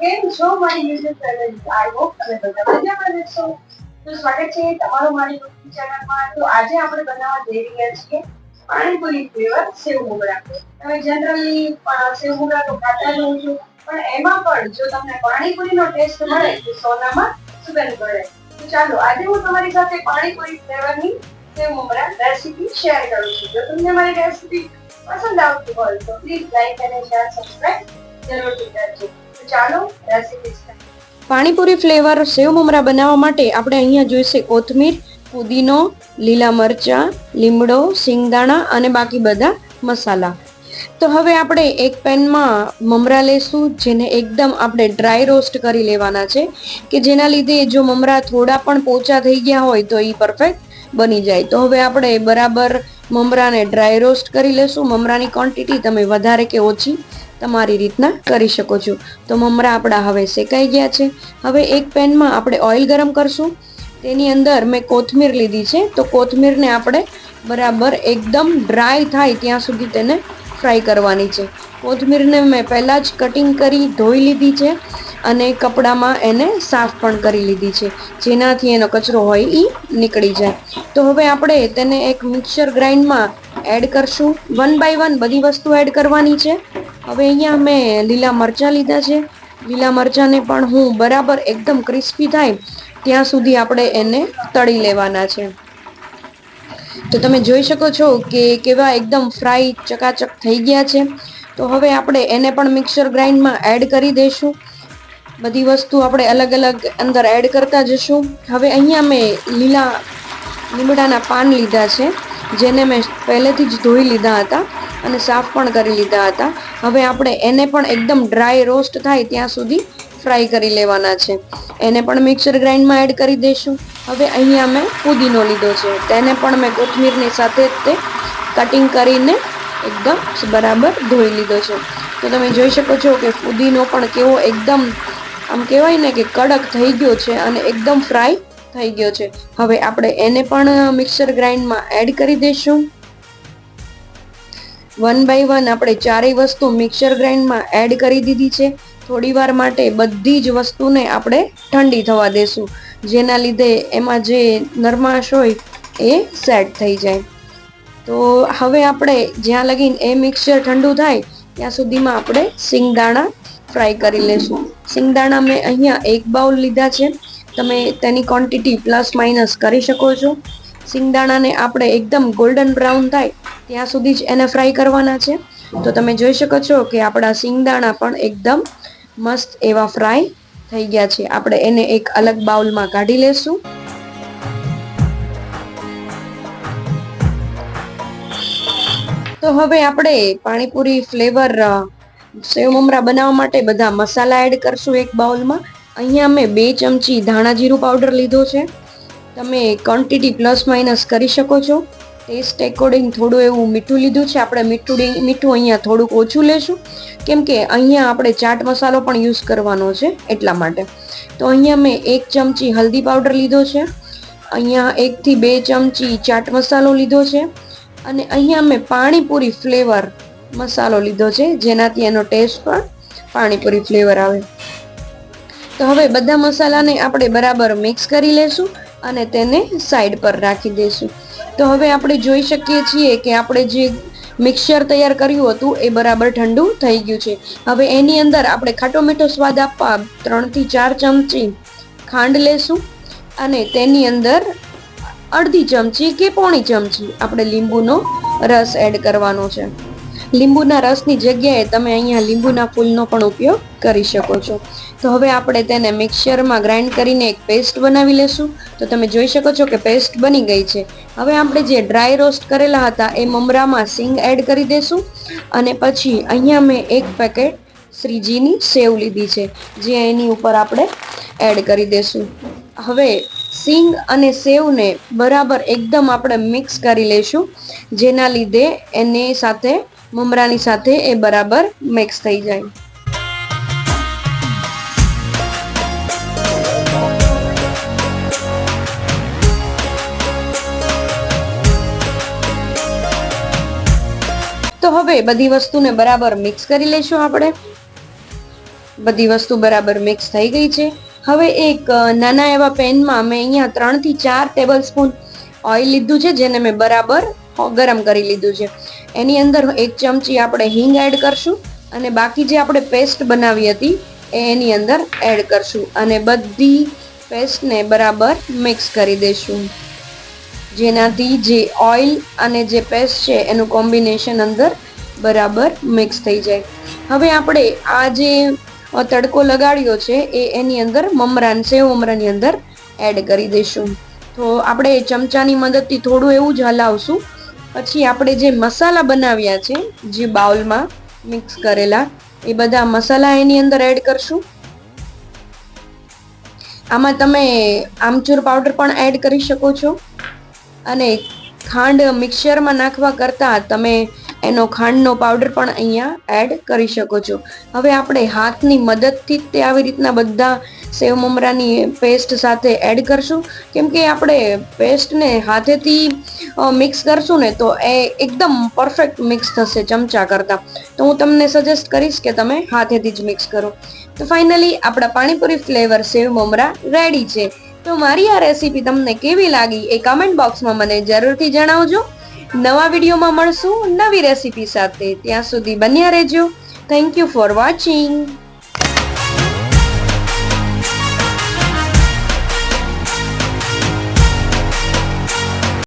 કેમ છો મારી મ્યુઝિક ચેનલ આઈ હોપ તમે બધા મજામાં છો. તો સ્વાગત છે તમારું મારી યુટ્યુબ ચેનલમાં તો આજે આપણે બનાવવા જઈ રહ્યા છીએ પાણીપુરી ફ્લેવર સેવ મોગરા તમે જનરલી સેવ મોગરા તો ખાતા જ હોઉં છું. પણ એમાં પણ જો તમને પાણીપુરીનો ટેસ્ટ મળે તો સોનામાં સુગંધ મળે. તો ચાલો, આજે હું તમારી સાથે પાણીપુરી ફ્લેવરની સેવ મોગરા રેસીપી શેર કરું છું. જો તમને મારી રેસીપી પસંદ આવતી હોય તો પ્લીઝ લાઈક અને શેર સબસ્ક્રાઇબ જરૂરથી કરજો. ચાલો, રેસીપી પાણીપુરી ફ્લેવર સેવ મમરા બનાવવા માટે આપણે અહીંયા જોઈશે કોથમીર, પુદીનો, લીલા મરચાં, લીમડો સિંગદાણા અને બાકી બધા મસાલા. તો હવે આપણે એક પેનમાં મમરા લેશું, જેને એકદમ આપણે ડ્રાય રોસ્ટ કરી લેવાના છે, કે જેના લીધે જો મમરા થોડા પણ પોચા થઈ ગયા હોય તો એ પરફેક્ટ બની જાય. તો હવે આપણે બરાબર મમરાને ડ્રાય રોસ્ટ કરી લેશું. મમરાની ક્વોન્ટિટી તમે વધારે કે ઓછી તમારી રીતના કરી શકો છો. તો મમરા આપણા હવે શેકાઈ ગયા છે. હવે એક પેનમાં આપણે ઓઇલ ગરમ કરશું. તેની અંદર મેં કોથમીર લીધી છે. તો કોથમીરને આપણે બરાબર એકદમ ડ્રાય થાય ત્યાં સુધી તેને ફ્રાય કરવાની છે. કોથમીરને મેં પહેલાં જ કટિંગ કરી ધોઈ લીધી છે અને કપડામાં એને સાફ પણ કરી લીધી છે. જેનાથી એનો કચરો હોય એ નીકળી જાય. તો હવે આપણે તેને એક મિક્સર ગ્રાઇન્ડમાં એડ કરશું. વન બાય વન બધી વસ્તુ એડ કરવાની છે. હવે અહીંયા મેં લીલા મરચાં લીધા છે. લીલા મરચાંને પણ હું બરાબર એકદમ ક્રિસ્પી થાય ત્યાં સુધી આપણે એને તળી લેવાના છે. તો તમે જોઈ શકો છો કે કેવા એકદમ ફ્રાય ચકાચક થઈ ગયા છે. તો હવે આપણે એને પણ મિક્સર ગ્રાઇન્ડમાં એડ કરી દઈશું. બધી વસ્તુ આપણે અલગ અલગ અંદર એડ કરતા જશું. હવે અહીંયા મેં લીલા લીમડાના પાન લીધા છે, જેને મેં પહેલેથી જ ધોઈ લીધા હતા. અને સાફ પણ કરી લીધા હતા. હવે આપણે એને પણ એકદમ ડ્રાય રોસ્ટ થાય ત્યાં સુધી ફ્રાય કરી લેવાના છે. એને પણ મિક્સર ગ્રાઇન્ડમાં એડ કરી દઈશું. હવે અહીંયા મેં પુદીનો લીધો છે. તેને પણ મેં કોથમીરની સાથે તે કટિંગ કરીને એકદમ બરાબર ધોઈ લીધો છે. તો તમે જોઈ શકો છો કે પુદીનો પણ કેવો એકદમ, આમ કહેવાય ને કે કડક થઈ ગયો છે અને એકદમ ફ્રાય થઈ ગયો છે. હવે આપણે એને પણ મિક્સર ગ્રાઇન્ડમાં એડ કરી દઈશું. વન બાય વન આપણે ચારેય વસ્તુ મિક્સર ગ્રાઇન્ડમાં એડ કરી દીધી છે. થોડી વાર માટે બધી જ વસ્તુને આપણે ઠંડી થવા દેશું. જેના લીધે એમાં જે નરમાશ હોય એ સેટ થઈ જાય. તો હવે આપણે જ્યાં લગીને એ મિક્સર ઠંડુ થાય, ત્યાં સુધીમાં આપણે સિંગદાણા ફ્રાય કરી લેશું. સિંગદાણા મેં અહીંયા એક બાઉલ લીધા છે. તમે તેની ક્વોન્ટિટી પ્લસ માઇનસ કરી શકો છો. સિંગદાણાને આપણે એકદમ ગોલ્ડન બ્રાઉન થાય ત્યાં સુધી જ એને ફ્રાય કરવાના છે. તો તમે જોઈ શકો છો કે આપણા સિંગદાણા પણ એકદમ મસ્ત એવા ફ્રાય થઈ ગયા છે. આપણે એને એક અલગ બાઉલમાં કાઢી લેશું. તો હવે આપણે પાણીપુરી ફ્લેવર સેવ મમરા બનાવવા માટે બધા મસાલા એડ કરશું એક બાઉલમાં. અહીંયા મેં બે ચમચી ધાણા જીરું પાવડર લીધો છે. તમે ક્વોન્ટિટી પ્લસ માઇનસ કરી શકો છો. ટેસ્ટ એકોર્ડિંગ થોડું એવું મીઠું લીધું છે. આપણે મીઠું મીઠું અહીંયા થોડુંક ઓછું લેશું. કેમ કે અહીંયા આપણે ચાટ મસાલો પણ યુઝ કરવાનો છે એટલા માટે. તો અહીંયા મેં એક ચમચી હલ્દી પાવડર લીધો છે. અહીંયા એકથી બે ચમચી ચાટ મસાલો લીધો છે. અને અહીંયા મેં પાણીપુરી ફ્લેવર મસાલો લીધો છે, જેનાથી એનો ટેસ્ટ પણ પાણીપુરી ફ્લેવર આવે. તો હવે બધા મસાલાને આપણે બરાબર મિક્સ કરી લેશું અને તેને સાઈડ પર રાખી દઈશું. તો હવે આપણે જોઈ શકીએ છીએ કે આપણે જે મિક્સર તૈયાર કર્યું હતું એ બરાબર ઠંડુ થઈ ગયું છે. હવે એની અંદર આપણે ખાટો મીઠો સ્વાદ આપવા ત્રણથી ચાર ચમચી ખાંડ લેશું અને તેની અંદર અડધી ચમચી કે પોણી ચમચી આપણે લીંબુનો રસ એડ કરવાનો છે. લીંબુના રસની જગ્યાએ તમે અહીંયા લીંબુના ફૂલનો પણ ઉપયોગ કરી શકો છો. તો હવે આપણે તેને મિક્સરમાં ગ્રાઇન્ડ કરીને એક પેસ્ટ બનાવી લેશું. તો તમે જોઈ શકો છો કે પેસ્ટ બની ગઈ છે. હવે આપણે જે ડ્રાય રોસ્ટ કરેલા હતા એ મમરામાં સિંગ એડ કરી દેશું અને પછી અહીંયા મેં એક પેકેટ શ્રીજીની સેવ લીધી છે, જે એની ઉપર આપણે એડ કરી દેશું. હવે સિંગ અને સેવને બરાબર એકદમ આપણે મિક્સ કરી લેશું, જેના લીધે એની સાથે મમરાની સાથે એ બરાબર મિક્સ થઈ જાય. તો હવે બધી વસ્તુને બરાબર મિક્સ કરી લઈશું આપણે. બધી વસ્તુ બરાબર મિક્સ થઈ ગઈ છે. હવે એક નાના એવા પેનમાં મેં અહીંયા ત્રણથી ચાર ટેબલ સ્પૂન ઓઇલ લીધું છે, જેને મેં બરાબર ગરમ કરી લીધું છે. એની અંદર એક ચમચી આપણે હિંગ એડ કરશું અને બાકી જે આપણે પેસ્ટ બનાવી હતી એ એની અંદર એડ કરશું અને બધી પેસ્ટને બરાબર મિક્સ કરી દઈશું જેનાથી જે ઓઇલ અને જે પેસ્ટ છે એનું કોમ્બિનેશન અંદર બરાબર મિક્સ થઈ જાય. હવે આપણે આ જે તડકો લગાડ્યો છે એ એની અંદર મમરાન, સેવ મમરાની અંદર એડ કરી દઈશું તો આપણે ચમચાની મદદથી થોડું એવું જ હલાવશું પછી આપણે જે મસાલા બનાવ્યા છે, જે બાઉલમાં મિક્સ કરેલા, એ બધા મસાલા એની અંદર એડ કરશું. આમાં તમે આમચૂર પાવડર પણ એડ કરી શકો છો. અને ખાંડ મિક્સરમાં નાખવા કરતાં તમે એનો ખાંડનો પાવડર પણ અહીંયા એડ કરી શકો છો. હવે આપણે હાથની મદદથી તે આવી રીતના બધા સેવ મમરાની પેસ્ટ સાથે એડ કરશું. કેમ કે આપણે પેસ્ટને હાથેથી મિક્સ કરશું ને તો એ એકદમ પરફેક્ટ મિક્સ થશે ચમચા કરતાં. તો હું તમને સજેસ્ટ કરીશ કે તમે હાથેથી જ મિક્સ કરો. તો ફાઇનલી આપણા પાણીપુરી ફ્લેવર સેવ મમરા રેડી છે. તો મારી આ રેસીપી તમને કેવી લાગી એ કમેન્ટ બોક્સમાં મને જરૂરથી જણાવજો. નવા વિડીયોમાં મળશું નવી રેસીપી સાથે. ત્યાં સુધી બન્યા રહેજો. Thank you for watching